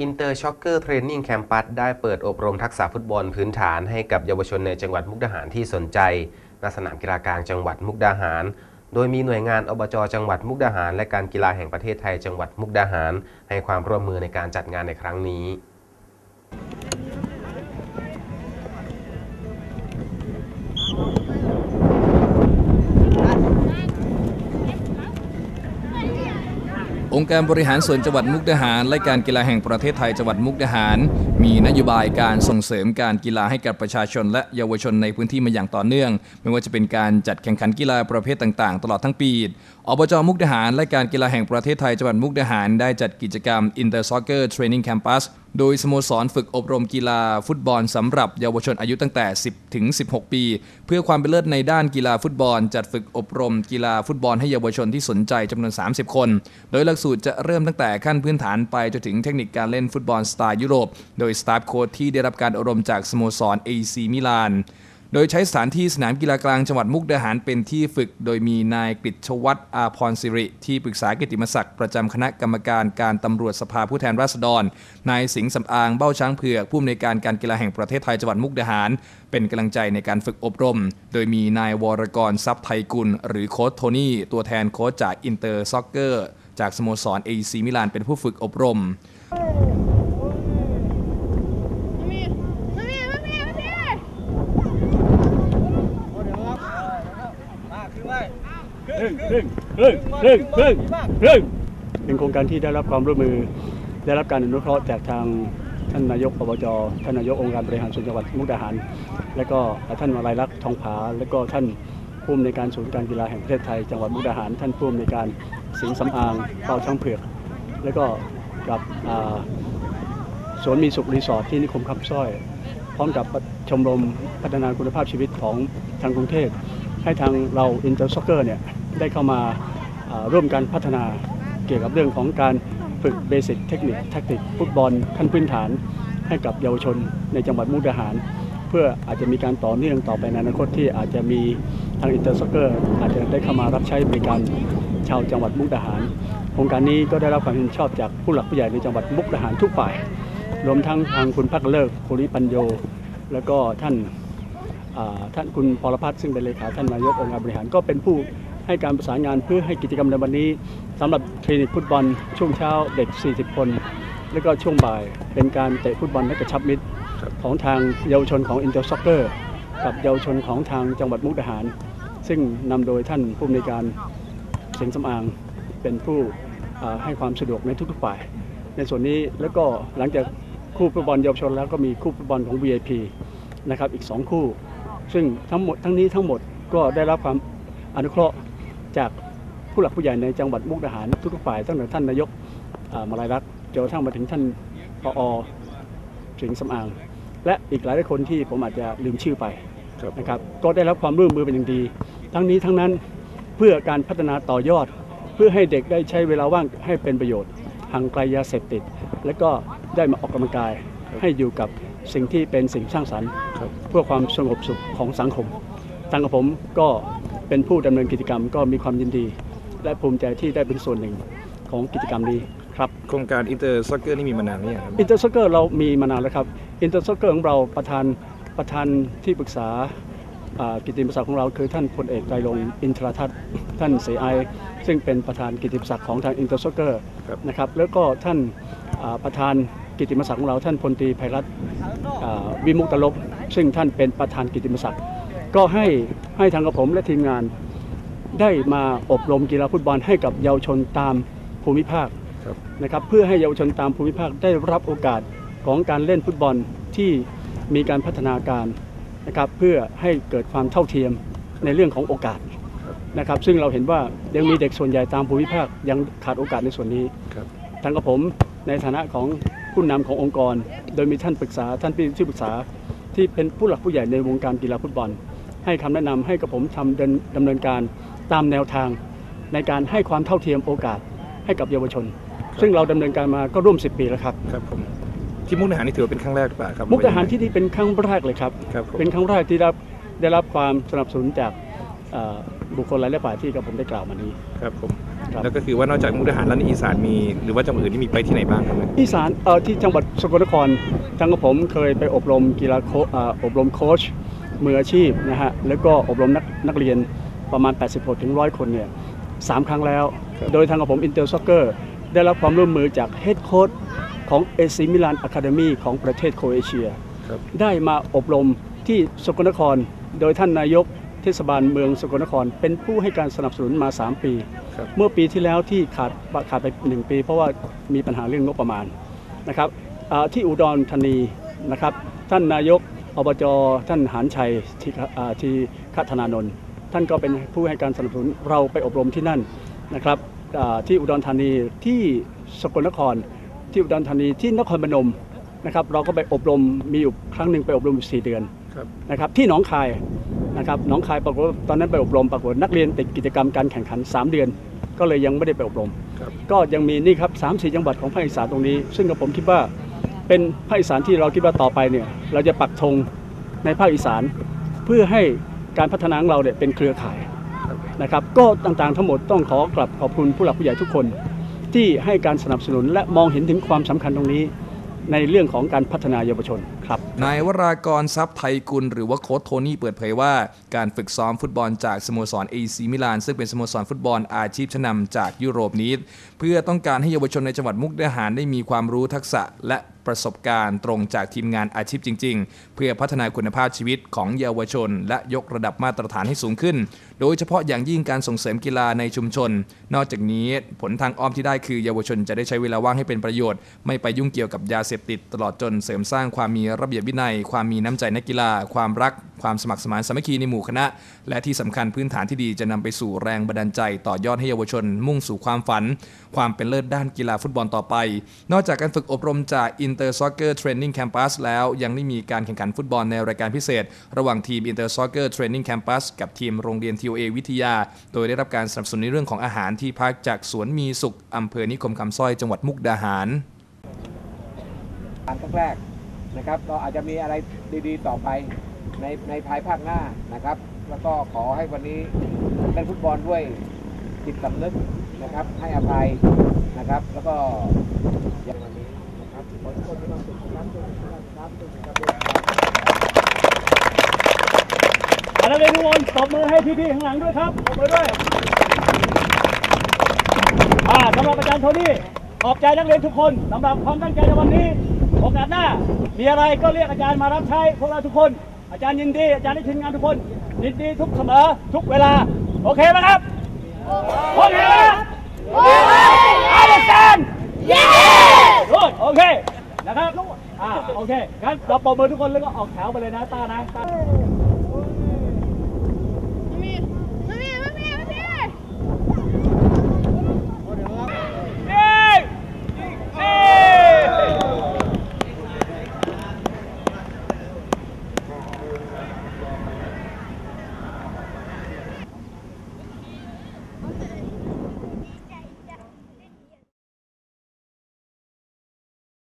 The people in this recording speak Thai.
อินเตอร์ช็อกเกอร์เทรนนิ่งแคมปัสได้เปิดอบรมทักษะฟุตบอลพื้นฐานให้กับเยาวชนในจังหวัดมุกดาหารที่สนใจณสนามกีฬากลางจังหวัดมุกดาหาร โดยมีหน่วยงานอบจจังหวัดมุกดาหาร และการกีฬาแห่งประเทศไทยจังหวัดมุกดาหาร ให้ความร่วมมือในการจัดงานในครั้งนี้ องค์การบริหารส่วนจังหวัดมุกดาหาร และการกีฬาแห่งประเทศไทยจังหวัดมุกดาหาร มีนโยบายการส่งเสริมการกีฬาให้กับประชาชน และเยาวชนในพื้นที่มาอย่างต่อเนื่อง ไม่ว่าจะเป็นการจัดแข่งขันกีฬาประเภทต่างๆ ตลอดทั้งปีอบจมุกดาหาร และการกีฬาแห่งประเทศไทยจังหวัดมุกดาหาร ได้จัดกิจกรรม Inter Soccer Training Campus โดยสโมสรฝึกอบรมกีฬาฟุตบอลสำหรับเยาวชนอายุตั้งแต่ 10 ถึง 16 ปี เพื่อความเป็นเลิศในด้านกีฬาฟุตบอล จัดฝึกอบรมกีฬาฟุตบอลให้เยาวชนที่สนใจจำนวน 30 คน โดยหลักสูตรจะเริ่มตั้งแต่ขั้นพื้นฐานไปจนถึงเทคนิคการเล่นฟุตบอลสไตล์ยุโรป โดยสตาฟโค้ชที่ได้รับการอบรมจากสโมสร AC มิลาน โดยใช้สถานที่สนามกีฬากลางจังหวัดมุกดาหารเป็นที่ฝึก โดยมีนายกฤษชวัฒน์อาพรสิริ ที่ปรึกษากิตติมศักดิ์ประจำคณะกรรมการการตำรวจสภาผู้แทนราษฎร นายสิงห์สำอางเบ้าช้างเผือกผู้อำนวยการการกีฬาแห่งประเทศไทยจังหวัดมุกดาหาร เป็นกำลังใจในการฝึกอบรม โดยมีนายวรกรทรัพย์ไทยกุล หรือโค้ชโทนี่ตัวแทนโค้ชจากอินเตอร์ซ็อกเกอร์ จากสโมสร AC มิลานเป็นผู้ฝึกอบรม รึ่งครึ่งครึ่งครึ่งครึ่งเป็นโครงการที่ได้รับความร่วมมือ ได้รับการอนุเคราะห์จากทางท่านนายกอบจท่านนายกองค์การบริหารส่วนจังหวัดมุกดาหาร และก็ท่านวลัยลักษณ์ทองผา และก็ท่านผู้อำนวยการศูนย์การกีฬาแห่งประเทศไทยจังหวัดมุกดาหาร ท่านผู้อำนวยการสิงห์สำอางเป้าช่างเผือก และก็กับสวนมีสุขรีสอร์ทที่นิคมคำสร้อย พร้อมกับชมรมพัฒนาคุณภาพชีวิตของทางกรุงเทพให้ทางเราอินเตอร์ซ็อกเกอร์เนี่ย ได้เข้ามาร่วมกันพัฒนาเกี่ยวกับเรื่องของการฝึกเบสิกเทคนิคแทคติกฟุตบอลขั้นพื้นฐานให้กับเยาวชนในจังหวัดมุกดาหาร เพื่ออาจจะมีการต่อเนื่องต่อไปในอนาคตที่อาจจะมีทางอินเตอร์ซ็อกเกอร์ อาจจะได้เข้ามารับใช้บริการชาวจังหวัดมุกดาหารโครงการนี้ก็ได้รับความเห็นชอบจากผู้หลักผู้ใหญ่ในจังหวัดมุกดาหารทุกฝ่าย รวมทั้งทางคุณพักเลิกภูริปัญโย แล้วก็ท่านท่านคุณพรพัฒน์ซึ่งเป็นเลขาท่านนายกองค์การบริหารก็เป็นผู้ ให้การประสานงานเพื่อให้กิจกรรมในวันนี้สำหรับเทรนิคฟุตบอล ช่วงเช้าเด็ก 40 คน แล้วก็ช่วงบ่ายเป็นการเตะฟุตบอลและกระชับมิตรของทางเยาวชนของอินเตอร์ซ็อกเกอร์กับเยาวชนของทางจังหวัดมุกดาหาร ซึ่งนำโดยท่านผู้อำนวยการเสียงสำอางเป็นผู้อ่าให้ความสะดวกในทุกๆฝ่าย ในส่วนนี้แล้วก็หลังจากคู่ฟุตบอลเยาวชนแล้วก็มีคู่ฟุตบอลของ VIP นะครับอีก 2 คู่ ซึ่งทั้งหมดทั้งนี้ทั้งหมดก็ได้รับความอนุเคราะห์ จากผู้หลักผู้ใหญ่ในจังหวัดมุกดาหารทุกๆฝ่ายตั้งแต่ท่านนายกอ่ามาลายรักษ์จนกระทั่งมาถึงท่านปอสิงห์สำอาง และอีกหลายๆคนที่ผมอาจจะลืมชื่อไปนะครับก็ได้รับความร่วมมือเป็นอย่างดี ทั้งนี้ทั้งนั้นเพื่อการพัฒนาต่อยอด เพื่อให้เด็กได้ใช้เวลาว่างให้เป็นประโยชน์ห่างไกลยาเสพติด และก็ได้มาออกกำลังกาย ให้อยู่กับสิ่งที่เป็นสิ่งสร้างสรรค์ เพื่อความสงบสุขของสังคมทางกับผมก็ เป็นผู้ดำเนินกิจกรรมก็มีความยินดี และภูมิใจที่ได้เป็นส่วนหนึ่งของกิจกรรมนี้ครับโครงการอินเตอร์ซ็อกเกอร์นี่มีมานานหรือยังครับอินเตอร์ซ็อกเกอร์เรามีมานานแล้วครับอินเตอร์ซ็อกเกอร์ของเราประธานประธานที่ปรึกษาอ่ากิตติมศักดิ์ของเราคือท่านพลเอกไตรรงค์อินทรทัศน์ท่านเสไอซึ่งเป็นประธานกิตติมศักดิ์ของทางอินเตอร์ซ็อกเกอร์นะครับแล้วก็ท่านอ่าประธานกิตติมศักดิ์ของเราท่านพลตรีไพรัตน์อ่าวิมุกตลบซึ่งท่านเป็นประธานกิตติมศักดิ์ ก็ให้ให้ทางกับผมและทีมงาน ได้มาอบรมกีฬาฟุตบอลให้กับเยาวชนตามภูมิภาคนะครับเพื่อให้เยาวชนตามภูมิภาคได้รับโอกาสของการเล่นฟุตบอลที่มีการพัฒนาการนะครับเพื่อให้เกิดความเท่าเทียมในเรื่องของโอกาสนะครับซึ่งเราเห็นว่ายังมีเด็กส่วนใหญ่ตามภูมิภาคยังขาดโอกาสในส่วนนี้ทางกับผมในฐานะของผู้นำขององค์กร โดยมีท่านปรึกษาท่านที่ปรึกษาที่เป็นผู้หลักผู้ใหญ่ในวงการกีฬาฟุตบอล ให้คำแนะนำให้กับผมทำเดินดำเนินการตามแนวทาง ในการให้ความเท่าเทียมโอกาสให้กับเยาวชน ซึ่งเราดำเนินการมาก็ร่วม 10 ปีแล้วครับครับผมที่มุกดาหารนี่ถือว่าเป็นครั้งแรกหรือเปล่าครับมุกดาหารที่นี่เป็นครั้งแรกเลยครับครับผมเป็นครั้งแรกที่ได้รับได้รับความสนับสนุนจากเอ่อบุคคลหลายๆฝ่ายที่กับผมได้กล่าวมานี้ครับผมครับแล้วก็คือว่านอกจากมุกดาหารแล้วในอีสานมีหรือว่าจังหวัดอื่นที่มีไปที่ไหนบ้างครับอีสานเอ่อที่จังหวัดสกลนครทางกับผมเคยไปอบรมกีฬาโคอ่าอบรมโค้ช มืออาชีพนะฮะแล้วก็อบรมนักนักเรียนประมาณ 86ถึง100 คนเนี่ยสามครั้งแล้ว โดยทางกับผมอินเตอร์ซ็อกเกอร์ได้รับความร่วมมือจากเฮดโค้ชของเอซิมิลานอะคาเดมีของประเทศโครเอเชียครับได้มาอบรมที่สกลนคร โดยท่านนายกเทศบาลเมืองสกลนคร เป็นผู้ให้การสนับสนุนมา 3 ปีครับเมื่อปีที่แล้วที่ขาดขาดไป 1 ปี เพราะว่ามีปัญหาเรื่องงบประมาณนะครับอ่าที่อุดรธานีนะครับท่านนายก อบจท่านหานชัยที่อ่าที่คัฒนานนท์ท่านก็เป็นผู้ให้การสนับสนุนเราไปอบรมที่นั่นนะครับอ่าที่อุดรธานีที่สกลนคร ที่อุดรธานีที่นครพนมนะครับเราก็ไปอบรมมีอยู่ครั้งหนึ่งไปอบรมอยู่4เดือนครับนะครับที่หนองคายนะครับหนองคายปรากฏว่าตอนนั้นไปอบรมปรากฏนักเรียนติดกิจกรรมการแข่งขัน 3 เดือน ก็เลยยังไม่ได้ไปอบรมครับก็ยังมีนี่ครับสามสี่จังหวัดของภาคอีสานตรงนี้ ซึ่งกับผมคิดว่า เป็นภาคอีสานที่เราคิดว่าต่อไปเนี่ยเราจะปักธงในภาคอีสาน เพื่อให้การพัฒนาของเราเนี่ยเป็นเครือข่ายนะครับก็ต่างๆทั้งหมดต้องขอกลับขอบคุณผู้หลักผู้ใหญ่ทุกคน ที่ให้การสนับสนุนและมองเห็นถึงความสำคัญตรงนี้ ในเรื่องของการพัฒนาเยาวชนครับนายวรากรทรัพย์ไทยกุลหรือว่าโค้ชโทนี่เปิดเผยว่า การฝึกซ้อมฟุตบอลจากสโมสร AC มิลาน ซึ่งเป็นสโมสรฟุตบอลอาชีพชั้นนำจากยุโรปนี้ เพื่อต้องการให้เยาวชนในจังหวัดมุกดาหารได้มีความรู้ทักษะและ ประสบการณ์ตรงจากทีมงานอาชีพจริง ๆ เพื่อพัฒนาคุณภาพชีวิตของเยาวชน และยกระดับมาตรฐานให้สูงขึ้น โดยเฉพาะอย่างยิ่งการส่งเสริมกีฬาในชุมชน นอกจากนี้ผลทางอ้อมที่ได้คือเยาวชนจะได้ใช้เวลาว่างให้เป็นประโยชน์ ไม่ไปยุ่งเกี่ยวกับยาเสพติดตลอดจนเสริมสร้างความมีระเบียบวินัย ความมีน้ำใจนักกีฬา ความรักความสมัครสมานสามัคคีในหมู่คณะ และที่สำคัญพื้นฐานที่ดีจะนำไปสู่แรงบันดาลใจ ต่อยอดให้เยาวชน มุ่งสู่ความฝัน ความเป็นเลิศด้านกีฬาฟุตบอลต่อไป นอกจากการฝึกอบรมจาก Inter Soccer Training Campus แล้วยังได้มีการแข่งขันฟุตบอลในรายการพิเศษ ระหว่างทีม Inter Soccer Training Campus กับทีมโรงเรียน TOA วิทยา โดยได้รับการสนับสนุนในเรื่องของอาหารที่พักจากสวนมีสุขอำเภอนิคมคำสร้อยจังหวัดมุกดาหารการครั้งแรกนะครับก็อาจจะมีอะไรดีๆต่อไป ในในภายภาคหน้านะครับ แล้วก็ขอให้วันนี้เล่นฟุตบอลด้วยจิตสำนึกนะครับ ให้อภัยนะครับ แล้วก็อย่างวันนี้นะครับขอทุกคนมีความสุขนะครับทุกท่านครับทุกท่านครับนักเรียทุกคนตบมือให้พี่ๆข้างหลังด้วยครับตบมือด้วยอ่าสำหรับอาจารย์โทนี่ขอบใจนักเรียนทุกคนสำหรับความตั้งใจในวันนี้โอกาสหน้ามีอะไรก็เรียกอาจารย์มารับใช้พวกเราทุกคน อาจารย์ยินดี อาจารย์ได้ทีมงานทุกคน ยินดีทุกเสมอทุกเวลา โอเคไหมครับ โอเคไหมโอเคอาจารย์เย้โอเค นะครับ อ่า โอเค งั้นเราปรบมือทุกคนแล้วก็ออกแถวไปเลยนะต้านะตา